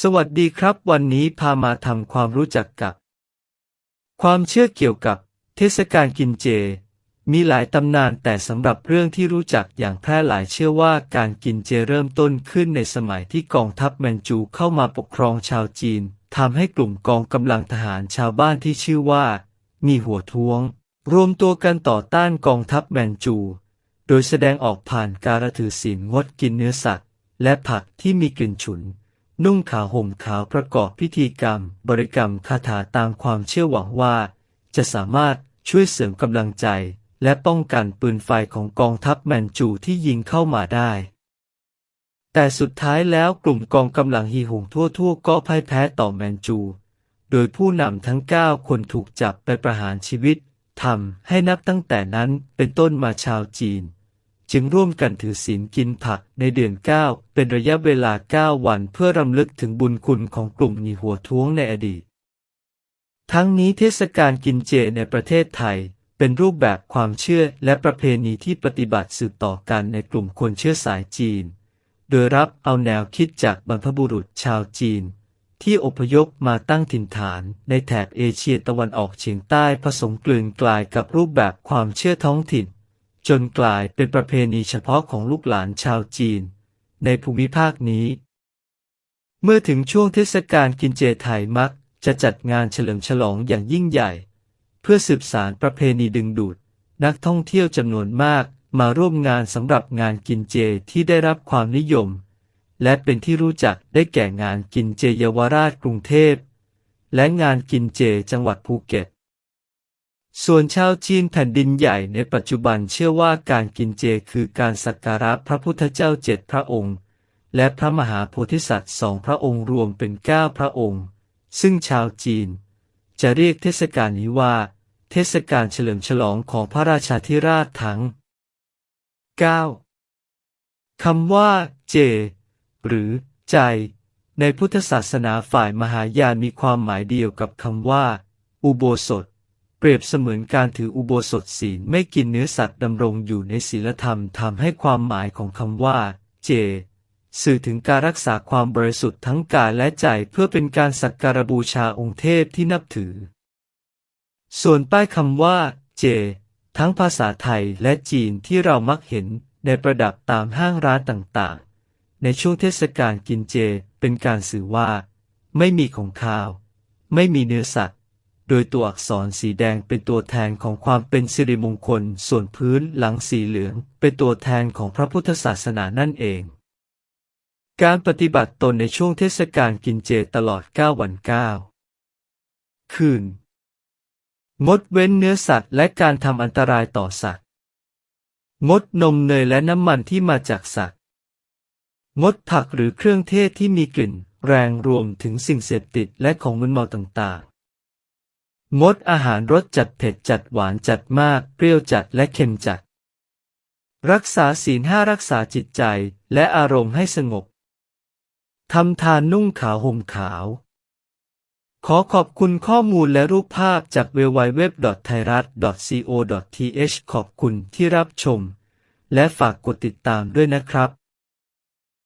สวัสดีครับ วันนี้พามาทำความรู้จักกับ ความเชื่อเกี่ยวกับเทศกาลกินเจ มีหลายตำนานแต่สำหรับเรื่องที่รู้จักอย่างแพร่หลายเชื่อว่าการกินเจเริ่มต้นขึ้นในสมัยที่กองทัพแมนจูเข้ามาปกครองชาวจีนทำให้กลุ่มกองกำลังทหารชาวบ้านที่ชื่อว่า มีหัวท้วง รวมตัวกันต่อต้านกองทัพแมนจู โดยแสดงออกผ่านการถือศีลงดกินเนื้อสัตว์ และผักที่มีกลิ่นฉุน นุ่งขาวห่มขาวประกอบพิธีกรรม บริกรรมคาถาตามความเชื่อหวังว่า จะสามารถช่วยเสริมกำลังใจ และป้องกันปืนไฟของกองทัพแมนจูที่ยิงเข้ามาได้ แต่สุดท้ายแล้วกลุ่มกองกำลังฮีหงทั่วๆ ก็พ่ายแพ้ต่อแมนจู โดยผู้นำทั้ง 9 คนถูกจับไปประหารชีวิตทำให้นับตั้งแต่นั้นเป็นต้นมาชาวจีน จึงร่วมกันถือศีลกินผักในเดือน 9 เป็นระยะเวลา 9 วันเพื่อรำลึกถึงบุญคุณของกลุ่มหนีหัวท้วงในอดีต ทั้งนี้เทศกาลกินเจในประเทศไทย เป็นรูปแบบความเชื่อและประเพณีที่ปฏิบัติสืบต่อกันในกลุ่มคนเชื้อสายจีน โดยรับเอาแนวคิดจากบรรพบุรุษชาวจีน ที่อพยพมาตั้งถิ่นฐานในแถบเอเชียตะวันออกเฉียงใต้ผสมกลืนกลายกับรูปแบบความเชื่อท้องถิ่น จนกลายเป็นประเพณีเฉพาะของลูกหลานชาวจีน ในภูมิภาคนี้ เมื่อถึงช่วงเทศกาลกินเจไทยมักจะจัดงานเฉลิมฉลองอย่างยิ่งใหญ่ เพื่อสืบสานประเพณีดึงดูด นักท่องเที่ยวจำนวนมากมาร่วมงานสำหรับงานกินเจที่ได้รับความนิยม และเป็นที่รู้จักได้แก่งานกินเจเยาวราชกรุงเทพ และงานกินเจจังหวัดภูเก็ต ส่วนชาวจีนแผ่นดินใหญ่ในปัจจุบันเชื่อว่าการกินเจคือการสักการะพระพุทธเจ้าเจ็ดพระองค์ และพระมหาโพธิสัตว์สองพระองค์รวมเป็นเก้าพระองค์ ซึ่งชาวจีน จะเรียกเทศกาลนี้ว่า เทศกาลเฉลิมฉลองของพระราชาธิราชทั้ง 9. คำว่า เจ หรือ ใจ ในพุทธศาสนาฝ่ายมหายานมีความหมายเดียวกับคำว่า อุโบสถ เปรียบเสมือนการถืออุโบสถศีลไม่กินเนื้อสัตว์ดำรงอยู่ในศีลธรรมทำให้ความหมายของคำว่า เจ สื่อถึงการรักษาความบริสุทธิ์ทั้งกายและใจเพื่อเป็นการสักการบูชาองค์เทพที่นับถือ ส่วนป้ายคำว่า เจ ทั้งภาษาไทยและจีนที่เรามักเห็นในประดับตามห้างร้านต่างๆ ในช่วงเทศกาลกินเจเป็นการสื่อว่า ไม่มีของข้าว ไม่มีเนื้อสัตว์ โดยตัวอักษรสีแดงเป็นตัวแทนของความเป็นสิริมงคล ส่วนพื้นหลังสีเหลือง เป็นตัวแทนของพระพุทธศาสนานั่นเอง การปฏิบัติตนในช่วงเทศกาลกินเจตลอด 9 วัน 9 คืน งดเว้นเนื้อสัตว์และการทำอันตรายต่อสัตว์ งดนมเนยและน้ำมันที่มาจากสัตว์ งดผักหรือเครื่องเทศที่มีกลิ่น แรงรวมถึงสิ่งเสพติดและของมึนเมาต่างๆ งดอาหารรสจัดเผ็ดจัดหวานจัดมาก เปรี้ยวจัดและเค็มจัด รักษาศีลห้ารักษาจิตใจและอารมณ์ให้สงบทำทานนุ่งขาวห่มขาว ขอขอบคุณข้อมูลและรูปภาพจาก www.thairat.co.th ขอบคุณที่รับชม และฝากกดติดตามด้วยนะครับ